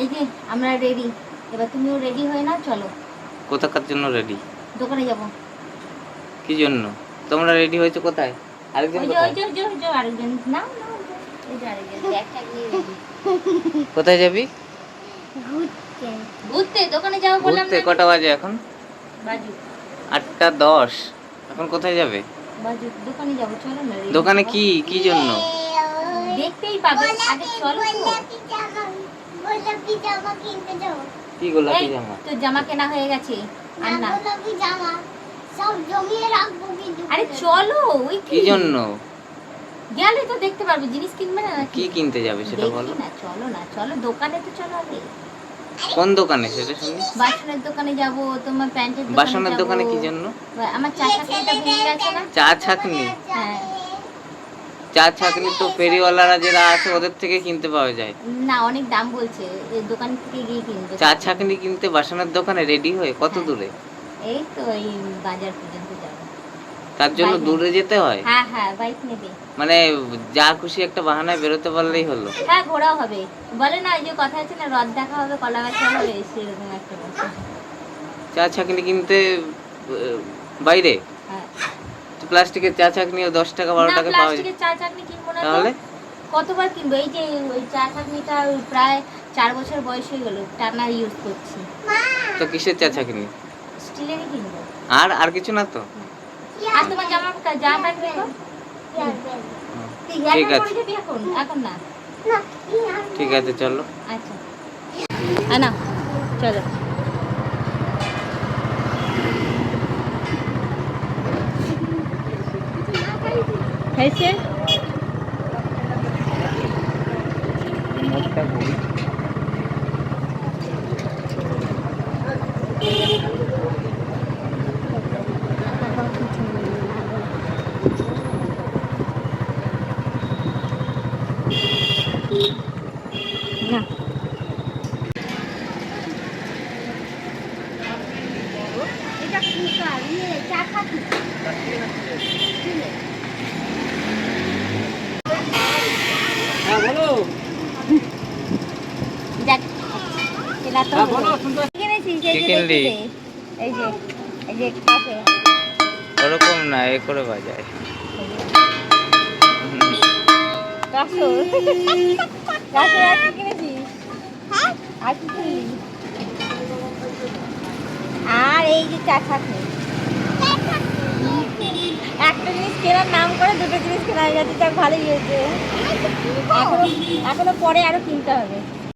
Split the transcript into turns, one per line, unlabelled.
এই যে আমরা রেডি এবার তুমিও রেডি হয়ে নাও চলো।
কোথাকার জন্য রেডি
দোকানে যাব।
কি জন্য? তোমরা রেডি হয়েছো কোথায়? আরেকজন
ওই যে
কোথায়?
ওই যে ওই যে আরেকজন। ready।
কোথায় যাবি?
ঘুরতে। দোকানে যাব বললাম
ঘুরতে। কটা বাজে এখন? আটটা দশ। এখন কোথায় যাবে?
দোকানে যাব চলো না
দোকানে কি? কি জন্য?
দেখতেই পাবে। আগে চলো তো।
কি গোলাপি জামা
তোর জামা কেনা হয়ে গেছে। আর না আরে চলো ওই
কি? জন্য?
গেলে তো দেখতে পারবে জিনিস কিনবে না
কি কিনতে যাবে সেটা বলো।
না চলো না চলো দোকানে তো চলো আগে।
কোন দোকানে সেটা শুনি?
বাসনের দোকানে যাব তোমার প্যান্টের দোকানে
বাসনের দোকানে কি জন্য?
আমার চা চাকরিটা ভেঙে গেছে না?
চা ছাকনি
হ্যাঁ।
চা ছাকনি তো ফেরিওয়ালারা যারা আছে ওদের থেকে কিনতে পাওয়া যায়।
না অনেক দাম বলছে। এই দোকান থেকে গিয়ে কিনবো।
চা ছাকনি কিনতে বাসনের দোকানে রেডি হয়ে কত
হ্যাঁ।
দূরে?
এই তো এই বাজার পর্যন্ত যাব।
তার জন্য দূরে যেতে হয়?
হ্যাঁ হ্যাঁ বাইক নেবে।
মানে যা খুশি একটা বাহানায় বেরোতে পারলেই হলো।
হ্যাঁ ঘোরাও হবে। বলে না এই যে কথা আছে না রথ দেখা হবে কলা গাছা হবে সেরকম একটা কথা।
চা ছাকনি কিনতে বাইরে?
হ্যাঁ
প্লাস্টিকের চা ছাকনিও দশ টাকা বারো টাকা পাওয়া যায়।
প্লাস্টিকের চা চাটনি কিনবো না
তাহলে?
কতবার কিনবো? এই যে ওই চা চাটনিটা ওই প্রায় চার বছর বয়স হয়ে গেল টানা ইউজ করছি।
তো কিসের চা ছাকনি
স্টিলেরই কিনবো।
আর আর কিছু না তো?
আর তোমার জামা জামা প্যান্ট কিনবো
ঠিক আছে।
এখন? এখন না?
ঠিক আছে চলো।
আচ্ছা। আ না চলো। হয়েছে না এটা কুকার ইয়ে চা খাতি
হ্যাঁ বলো
যাক কেনা তো
হ্যাঁ,
হলো।
বলো, শুনতে
কি কিনেছিস এই
কি
যে
কিনলি?
দেখি দে। এই যে এই যে কাছে
ওরকম না এ করে বাজায়। হুম।
কাছো কাছো আর এই যে চা একটা জিনিস কেনার নাম করে দুটো জিনিস কেনা হয়ে গেছে যাক ভালোই হয়েছে। এখনও পরে আরও কিনতে হবে।